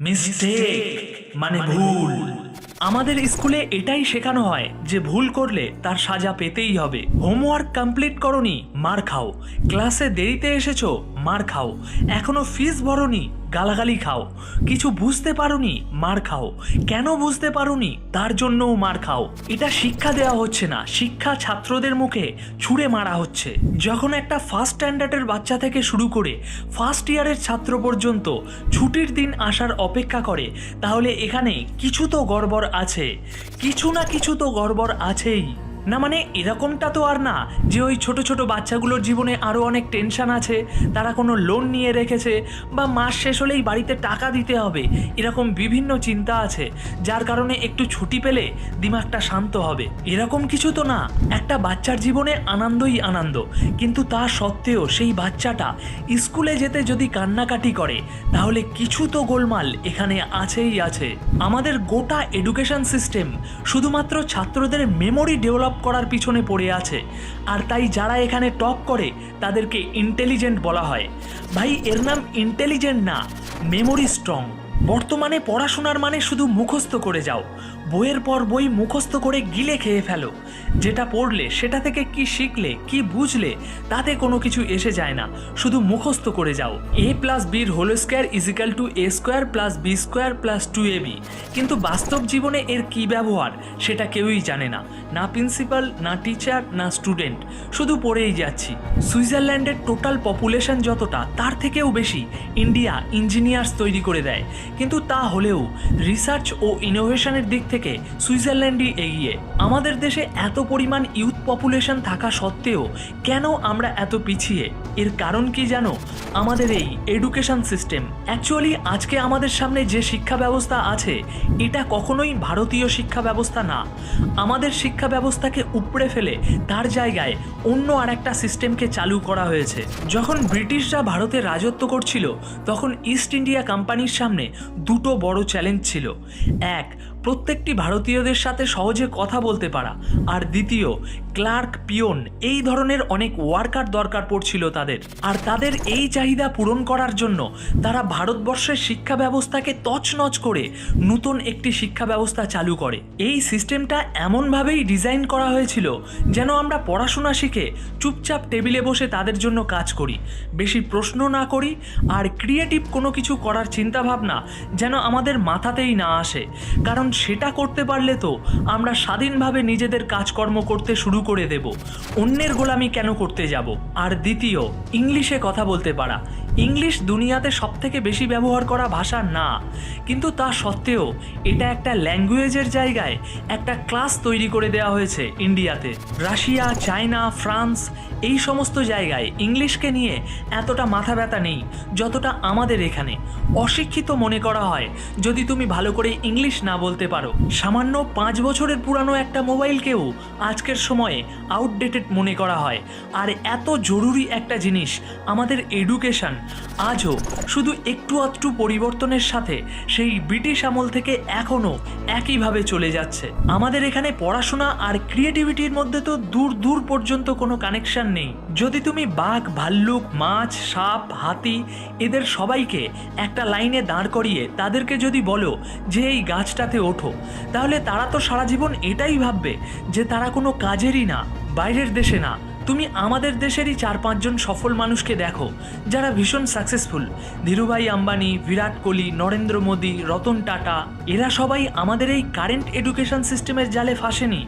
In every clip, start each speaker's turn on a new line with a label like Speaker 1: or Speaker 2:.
Speaker 1: Mistake মানে ভুল। আমাদের স্কুলে এটাই শেখানো হয় যে ভুল করলে তার সাজা পেতেই হবে। হোমওয়ার্ক কমপ্লিট করনি, মার খাও। ক্লাসে দেরিতে এসেছ মার খাও। এখনও ফিস ভরনি, গালাগালি খাও। কিছু বুঝতে পারোনি, মার খাও। কেন বুঝতে পারোনি, তার জন্যও মার খাও। এটা শিক্ষা দেওয়া হচ্ছে না। শিক্ষা ছাত্রদের মুখে ছুঁড়ে মারা হচ্ছে। যখন একটা ফার্স্ট স্ট্যান্ডার্ডের বাচ্চা থেকে শুরু করে ফার্স্ট ইয়ারের ছাত্র পর্যন্ত ছুটির দিন আসার অপেক্ষা করে, তাহলে এখানে কিছু তো গড়বড় আছে। কিছু না কিছু তো গড়বড় আছেই। না মানে এরকমটা তো আর না যে ওই ছোট ছোট বাচ্চাগুলোর জীবনে আরও অনেক টেনশন আছে, তারা কোনো লোন নিয়ে রেখেছে বা মাস শেষ হলেই বাড়িতে টাকা দিতে হবে, এরকম বিভিন্ন চিন্তা আছে, যার কারণে একটু ছুটি পেলে দিমাগটা শান্ত হবে। এরকম কিছু তো না, একটা বাচ্চার জীবনে আনন্দই আনন্দ, কিন্তু তা সত্ত্বেও সেই বাচ্চাটা স্কুলে যেতে যদি কান্নাকাটি করে, তাহলে কিছু তো গোলমাল এখানে আছেই আছে। আমাদের গোটা এডুকেশন সিস্টেম শুধুমাত্র ছাত্রদের মেমোরি ডেভেলপ করার পিছনে পড়ে আছে। আর তাই যারা এখানে টপ করে, তাদেরকে ইন্টেলিজেন্ট বলা হয়। ভাই, এর নাম ইন্টেলিজেন্ট না মেমোরি স্ট্রং বর্তমানে পড়াশোনার মানে শুধু মুখস্থ করে যাও। বইয়ের পর বই মুখস্থ করে গিলে খেয়ে ফেলো। যেটা পড়লে, সেটা থেকে কি শিখলে, কি বুঝলে, তাতে কোনো কিছু এসে যায় না। শুধু মুখস্থ করে যাও। এ প্লাস বির whole square is equal to A square plus B square plus two A B. কিন্তু বাস্তব জীবনে এর কি ব্যবহার, সেটা কেউই জানে না। না প্রিন্সিপাল, না টিচার, না স্টুডেন্ট। শুধু পড়েই যাচ্ছি। সুইজারল্যান্ডের টোটাল পপুলেশন যতটা, তার থেকেও বেশি ইন্ডিয়া ইঞ্জিনিয়ার্স তৈরি করে দেয়। কিন্তু তা হলেও, রিসার্চ ও ইনোভেশনের দিক থেকে সুইজারল্যান্ডই এগিয়ে। আমাদের দেশে এত পরিমাণ ইউথ পপুলেশন থাকা সত্ত্বেও কেন আমরা এত পিছিয়ে? এর কারণ কি জানো? আমাদের এই এডুকেশন সিস্টেম অ্যাকচুয়ালি আজকে আমাদের সামনে যে শিক্ষা ব্যবস্থা আছে, এটা কখনোই ভারতীয় শিক্ষা ব্যবস্থা না। আমাদের শিক্ষা ব্যবস্থাকে উপড়ে ফেলে তার জায়গায় অন্য আর একটা সিস্টেমকে চালু করা হয়েছে। যখন ব্রিটিশরা ভারতে রাজত্ব করছিল, তখন ইস্ট ইন্ডিয়া কোম্পানির সামনে দুটো বড় চ্যালেঞ্জ ছিল। এক প্রত্যেকটি ভারতীয়দের সাথে সহজে কথা বলতে পারা। আর দ্বিতীয়, ক্লার্ক পিয়ন, এই ধরনের অনেক ওয়ার্কার দরকার পড়ছিল তাদের। আর তাদের এই চাহিদা পূরণ করার জন্য তারা ভারতবর্ষের শিক্ষা ব্যবস্থাকে তছনছ করে নতুন একটি শিক্ষা ব্যবস্থা চালু করে। এই সিস্টেমটা এমনভাবেই ডিজাইন করা হয়েছিল যেন আমরা পড়াশোনা শিখে চুপচাপ টেবিলে বসে তাদের জন্য কাজ করি। বেশি প্রশ্ন না করি আর ক্রিয়েটিভ কোনো কিছু করার চিন্তাভাবনা যেন আমাদের মাথাতেই না আসে। কারণ সেটা করতে পারলে তো আমরা স্বাধীনভাবে নিজেদের কাজকর্ম করতে শুরু করে দেব। অন্যের গোলামি কেন করতে যাব? আর দ্বিতীয়, ইংলিশে কথা বলতে পারা। ইংলিশ দুনিয়াতে সব থেকে বেশি ব্যবহার করা ভাষা না। কিন্তু তা সত্ত্বেও এটা একটা ল্যাঙ্গুয়েজের জায়গায় একটা ক্লাস তৈরি করে দেওয়া হয়েছে ইন্ডিয়াতে। রাশিয়া, চায়না, ফ্রান্স এই সমস্ত জায়গায় ইংলিশকে নিয়ে এতটা মাথা ব্যথা নেই যতটা আমাদের এখানে। অশিক্ষিত মনে করা হয় যদি তুমি ভালো করে ইংলিশ না বলতে পারো। সামান্য পাঁচ বছরের পুরানো একটা মোবাইলকেও আজকের সময়ে আউটডেটেড মনে করা হয়। আর এত জরুরি একটা জিনিস আমাদের এডুকেশন আজও শুধু একটু আধটু পরিবর্তনের সাথে সেই ব্রিটিশ আমল থেকে এখনও একইভাবে চলে যাচ্ছে। আমাদের এখানে পড়াশোনা আর ক্রিয়েটিভিটির মধ্যে তো দূর দূর পর্যন্ত কোনো কানেকশন নেই। যদি তুমি বাঘ, ভাল্লুক, মাছ, সাপ, হাতি এদের সবাইকে একটা লাইনে দাঁড় করিয়ে তাদেরকে যদি বলো যে এই গাছটাতে ওঠো, তাহলে তারা তো সারা জীবন এটাই ভাববে যে তারা কোনো কাজেরই না, বাইরের দেশে না তুমি আমাদের দেশেরই চার পাঁচজন সফল মানুষকে দেখো, যারা ভীষণ সাকসেসফুল ধীরুভাই আম্বানি, বিরাট কোহলি, নরেন্দ্র মোদী, রতন টাটা, এরা সবাই আমাদের এই কারেন্ট এডুকেশন সিস্টেমের জালে ফাঁসেনি।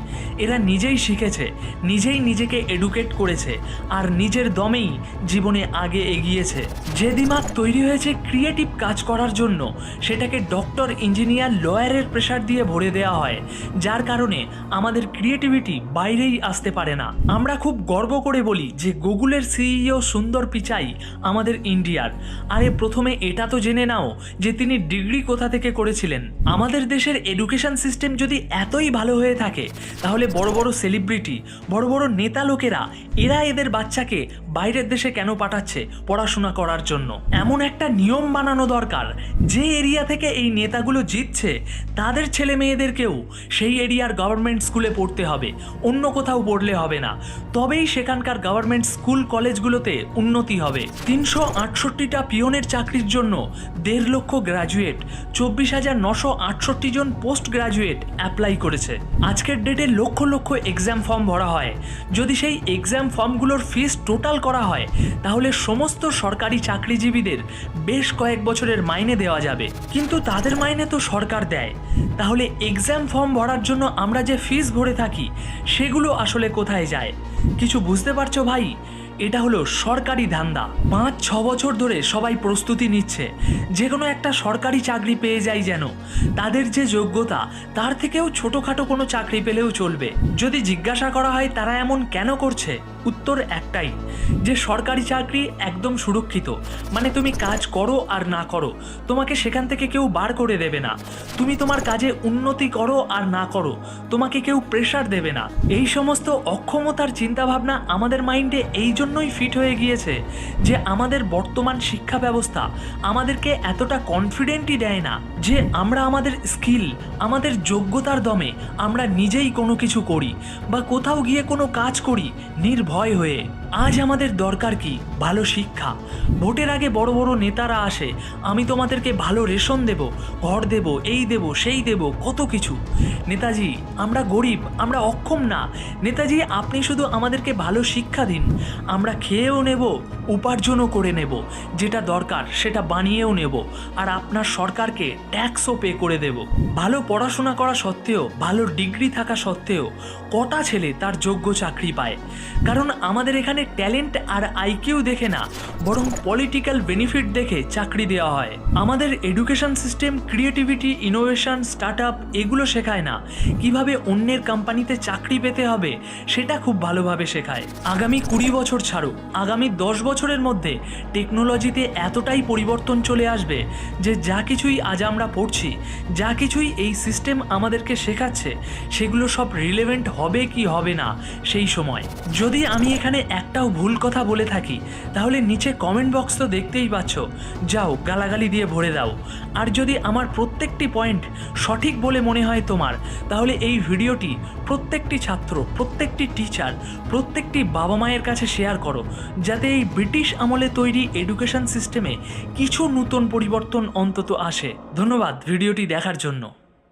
Speaker 1: এরা নিজেই শিখেছে, নিজেই নিজেকে এডুকেট করেছে, আর নিজের দমেই জীবনে আগে এগিয়েছে। যে দিমাগ তৈরি হয়েছে ক্রিয়েটিভ কাজ করার জন্য, সেটাকে ডক্টর ইঞ্জিনিয়ার লয়ারের প্রেশার দিয়ে ভরে দেওয়া হয়, যার কারণে আমাদের ক্রিয়েটিভিটি বাইরেই আসতে পারে না। আমরা খুব গর্ব করে বলি যে গুগলের সিইও সুন্দর পিচাই আমাদের ইন্ডিয়ার। আরে প্রথমে এটা তো জেনে নাও যে তিনি ডিগ্রি কোথা থেকে করেছিলেন। আমাদের দেশের এডুকেশন সিস্টেম যদি এতই ভালো হয়ে থাকে, তাহলে বড় বড় সেলিব্রিটি, বড় বড় নেতা লোকেরা, এরা এদের বাচ্চাকে বাইরের দেশে কেন পাঠাচ্ছে পড়াশোনা করার জন্য? এমন একটা নিয়ম বানানো দরকার, যে এরিয়া থেকে এই নেতাগুলো জিতছে, তাদের ছেলে মেয়েদেরকেও সেই এরিয়ার গভর্নমেন্ট স্কুলে পড়তে হবে, অন্য কোথাও পড়লে হবে না। তবেই সেখানকার গভর্নমেন্ট স্কুল কলেজগুলোতে উন্নতি হবে। তিনশো আটষট্টিটা পিয়নের চাকরির জন্য দেড় লক্ষ গ্র্যাজুয়েট চব্বিশ হাজার নশো আটষট্টি জন পোস্ট গ্র্যাজুয়েট অ্যাপ্লাই করেছে। আজকের ডেটে লক্ষ লক্ষ এক্সাম ফর্ম ভরা হয়। যদি সেই এক্সাম ফর্মগুলোর ফিস টোটাল করা হয়, তাহলে সমস্ত সরকারি চাকরিজীবীদের বেশ কয়েক বছরের মাইনে দেওয়া যাবে। কিন্তু তাদের মাইনে তো সরকার দেয়। তাহলে এক্সাম ফর্ম ভরার জন্য আমরা যে ফিস ভরে থাকি, সেগুলো আসলে কোথায় যায়? কিছু বুঝতে পারছ ভাই? এটা হলো সরকারি ধান্দা। পাঁচ, ছ বছর ধরে সবাই প্রস্তুতি নিচ্ছে। যে কোনো একটা সরকারি চাকরি পেয়ে যায় যেন। তাদের যে যোগ্যতা, তার থেকেও ছোটোখাটো কোনো চাকরি পেলেও চলবে। যদি জিজ্ঞাসা করা হয়, তারা এমন কেন করছে? উত্তর একটাই, যে সরকারি চাকরি একদম সুরক্ষিত। মানে তুমি কাজ করো আর না করো, তোমাকে সেখান থেকে কেউ বার করে দেবে না। তুমি তোমার কাজে উন্নতি করো আর না করো, তোমাকে কেউ প্রেশার দেবে না। এই সমস্ত অক্ষমতার চিন্তাভাবনা আমাদের মাইন্ডে এই জন্যই ফিট হয়ে গিয়েছে, যে আমাদের বর্তমান শিক্ষা ব্যবস্থা আমাদেরকে এতটা কনফিডেন্টই দেয় না, যে আমরা আমাদের স্কিল আমাদের যোগ্যতার দমে আমরা নিজেই কোনো কিছু করি, বা কোথাও গিয়ে কোনো কাজ করি নির্ভয় হয়ে, আজ আমাদের দরকার কি? ভালো শিক্ষা। ভোটের আগে বড় বড় নেতারা আসে, আমি তোমাদেরকে ভালো রেশন দেব, ঘর দেব, এই দেব, সেই দেব, কত কিছু। নেতাজি, আমরা গরিব, আমরা অক্ষম না। নেতাজি, আপনি শুধু আমাদেরকে ভালো শিক্ষা দিন। আমরা খেয়েও নেব, উপার্জনও করে নেব। যেটা দরকার, সেটা বানিয়েও নেব। আর আপনার সরকারকে ট্যাক্সও পে করে দেব। ভালো পড়াশোনা করা সত্ত্বেও, ভালো ডিগ্রি থাকা সত্ত্বেও, কটা ছেলে তার যোগ্য চাকরি পায়? কারণ আমাদের এখানে ট্যালেন্ট আর আইকিউ দেখে না, বরং পলিটিক্যাল বেনিফিট দেখে চাকরি দেওয়া হয়। আমাদের education system, creativity, innovation start up এগুলো শেখায় না। কীভাবে অন্যের কোম্পানিতে চাকরি পেতে হবে, সেটা খুব ভালোভাবে শেখায়। আগামী কুড়ি বছর ছাড়ো আগামী দশ বছরের মধ্যে টেকনোলজিতে এতটাই পরিবর্তন চলে আসবে যে যা কিছুই আজ আমরা পড়ছি, যা কিছুই এই সিস্টেম আমাদেরকে শেখাচ্ছে, সেগুলো সব রিলেভেন্ট হবে কি হবে না সেই সময়। যদি আমি এখানে একটাও ভুল কথা বলে থাকি। তাহলে নিচে কমেন্ট বক্স তো দেখতেই পাচ্ছ। যাও, গালাগালি দিয়ে ভরে দাও। আর যদি আমার প্রত্যেকটি পয়েন্ট সঠিক বলে মনে হয় তোমার, তাহলে এই ভিডিওটি প্রত্যেকটি ছাত্র, প্রত্যেকটি টিচার প্রত্যেকটি বাবা মায়ের কাছে শেয়ার করো। যাতে এই ব্রিটিশ আমলে তৈরি এডুকেশন সিস্টেমে কিছু নতুন পরিবর্তন অন্তত আসে। ধন্যবাদ ভিডিওটি দেখার জন্য।